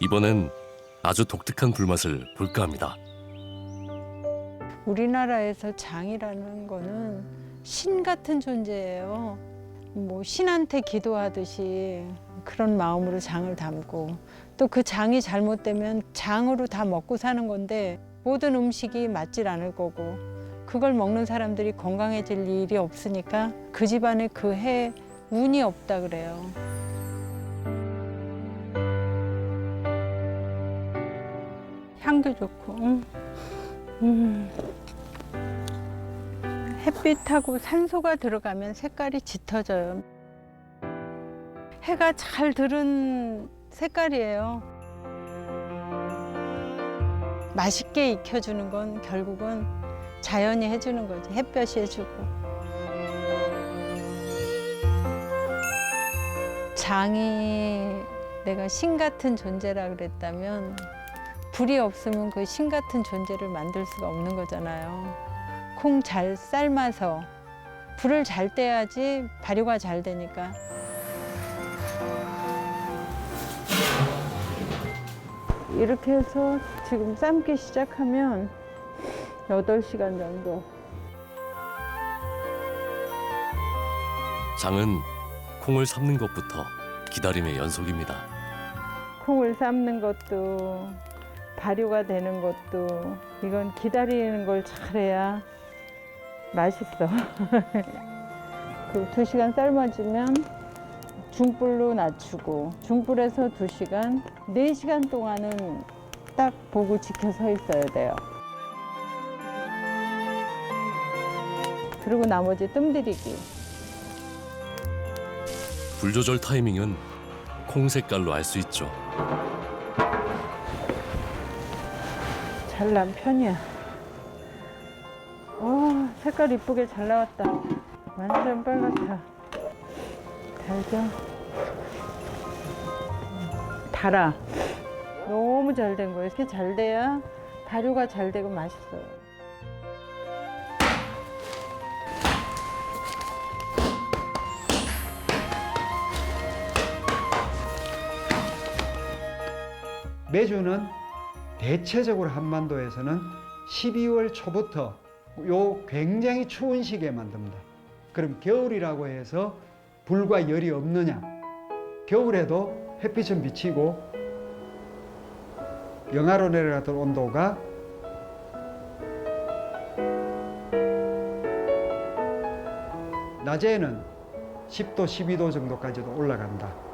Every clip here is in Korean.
이번엔 아주 독특한 불맛을 볼까 합니다. 우리나라에서 장이라는 거는 신 같은 존재예요. 뭐 신한테 기도하듯이 그런 마음으로 장을 담고 또 그 장이 잘못되면 장으로 다 먹고 사는 건데 모든 음식이 맞질 않을 거고 그걸 먹는 사람들이 건강해질 일이 없으니까 그 집안에 그 해 운이 없다 그래요. 향도 좋고. 음. 음. 햇빛하고 산소가 들어가면 색깔이 짙어져요. 해가 잘 들은 색깔이에요. 맛있게 익혀주는 건 결국은 자연이 해주는 거지. 햇볕이 해주고. 장이 내가 신 같은 존재라 그랬다면 불이 없으면 그 신 같은 존재를 만들 수가 없는 거잖아요. 콩 잘 삶아서 불을 잘 떼야지 발효가 잘 되니까. 이렇게 해서 지금 삶기 시작하면 8시간 정도. 장은 콩을 삶는 것부터 기다림의 연속입니다. 콩을 삶는 것도 발효가 되는 것도 이건 기다리는 걸 잘해야 맛있어. 그두 시간 삶아주면 중불로 낮추고 중불에서 두 시간, 네 시간 동안은 딱 보고 지켜 서 있어야 돼요. 그리고 나머지 뜸들이기. 불 조절 타이밍은 콩 색깔로 알 수 있죠. 잘 난 편이야. 와, 색깔 이쁘게 잘 나왔다. 완전 빨갛다. 달죠? 달아. 너무 잘 된 거예요. 이렇게 잘 돼야 발효가 잘 되고 맛있어요. 매주는 대체적으로 한반도에서는 12월 초부터 요 굉장히 추운 시기에 만듭니다. 그럼 겨울이라고 해서 불과 열이 없느냐? 겨울에도 햇빛은 비치고 영하로 내려갔던 온도가 낮에는 10도, 12도 정도까지도 올라간다.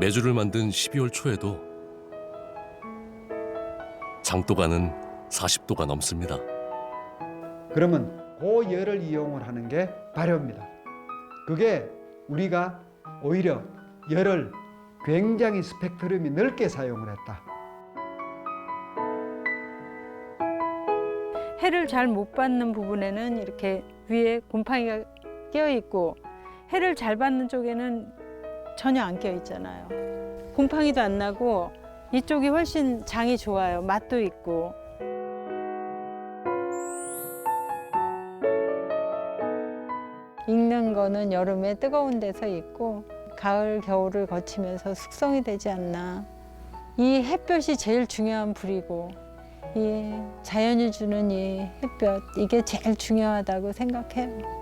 매주를 만든 12월 초에도 장도가는 40도가 넘습니다. 그러면 그 열을 이용을 하는 게 발효입니다. 그게 우리가 오히려 열을 굉장히 스펙트럼이 넓게 사용을 했다. 해를 잘 못 받는 부분에는 이렇게 위에 곰팡이가 끼어 있고 해를 잘 받는 쪽에는 전혀 안 끼어 있잖아요. 곰팡이도 안 나고 이쪽이 훨씬 장이 좋아요. 맛도 있고. 익는 거는 여름에 뜨거운 데서 익고 가을 겨울을 거치면서 숙성이 되지 않나. 이 햇볕이 제일 중요한 불이고 이 자연이 주는 이 햇볕 이게 제일 중요하다고 생각해요.